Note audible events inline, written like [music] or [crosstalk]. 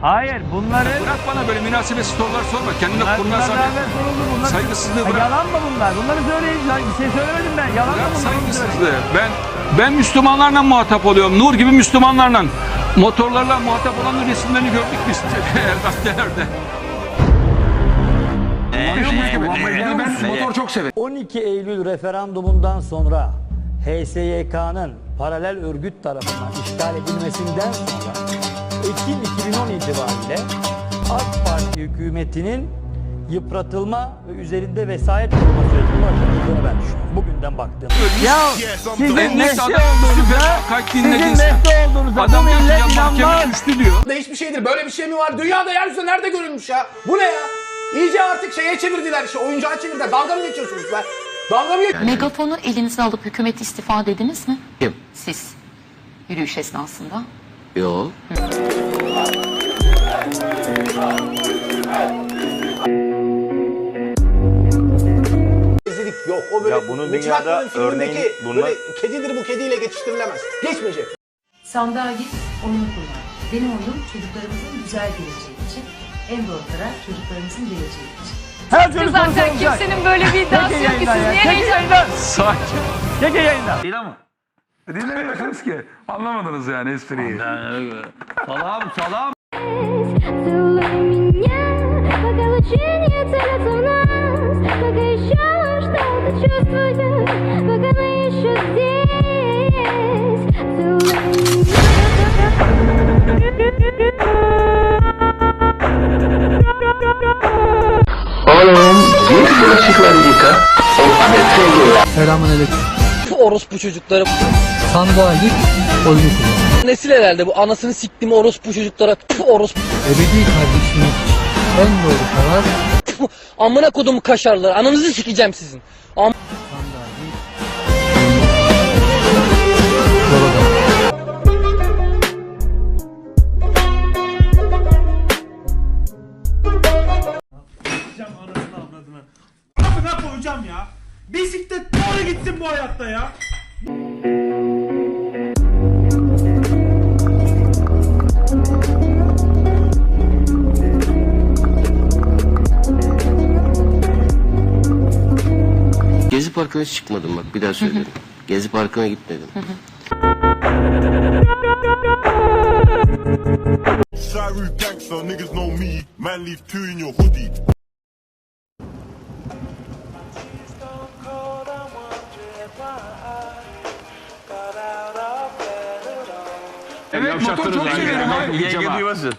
Hayır bunların Bırak bana böyle münasebetsiz sorular sorma. Kendine Bunlar- kurnaz bunlar zannet. beraber soruldu, bunlar- Saygısızlığı bırak. Yalan mı bunlar? Bunları söyleyin. Bir şey söylemedim ben. Yalan mı Bırak bunlar? Onu söyleyin. saygısızlığı. Ben ben Müslümanlarla muhatap oluyorum. Nur gibi Müslümanlarla. Motorlarla muhatap olanların resimlerini gördük biz [laughs] gazetelerde. Ben motor çok severim. 12 Eylül referandumundan sonra HSYK'nın paralel örgüt tarafından işgal edilmesinden sonra Ekim 2010 itibariyle AK Parti hükümetinin yıpratılma ve üzerinde vesayet kurma sürecinin başlatıldığını ben düşünüyorum. Bugünden baktığımda. Ya sizin Ben süper olduğunuza, sizin mehdi olduğunuza bu Adam ki millet inanmaz. düştü diyor. da hiçbir şeydir. Böyle bir şey mi var? Dünyada yeryüzünde nerede görülmüş ya? Bu ne ya? İyice artık şeye çevirdiler işte oyuncağa çevirdiler. Dalga mı geçiyorsunuz be? Dalga mı geçiyorsunuz? Megafonu elinize alıp hükümet istifa dediniz mi? Kim? Siz. Yürüyüş esnasında. Yo. Gezilik yok. O böyle Ya bunun Mitch dünyada örneğin bunlar- böyle kedidir bu kediyle geçiştirilemez. Geçmeyecek. Sandığa git, oyunu kullan. Benim oyunum çocuklarımızın güzel geleceği için. En doğru karar çocuklarımızın geleceği için. Her türlü sorusu Zaten olacak. kimsenin böyle bir iddiası yok ki siz niye heyecanlı? Gece yayında. Değil ama. Dinlemiyorsunuz ki. Anlamadınız yani espriyi. Salam salam. Git bulaşıkları yıka. O adrese gel. Selamünaleyküm. orospu çocukları. Sandığa git, oyunu kullan. Nesil herhalde bu anasını siktim orospu çocuklara. Orospu. Ebedi kardeşinin en doğru karar amına kodumu kaşarlar. Ananızı sikeceğim sizin. Am Koyacağım ya. Bisiklet doğru gitsin bu hayatta ya. Gezi Parkı'na hiç çıkmadım bak bir daha söylüyorum. [laughs] Gezi Parkı'na gitmedim. Shyroo gangster, niggas know me. Man, leave two in your hoodie. Evet motor çok severim. Yenge duymasın.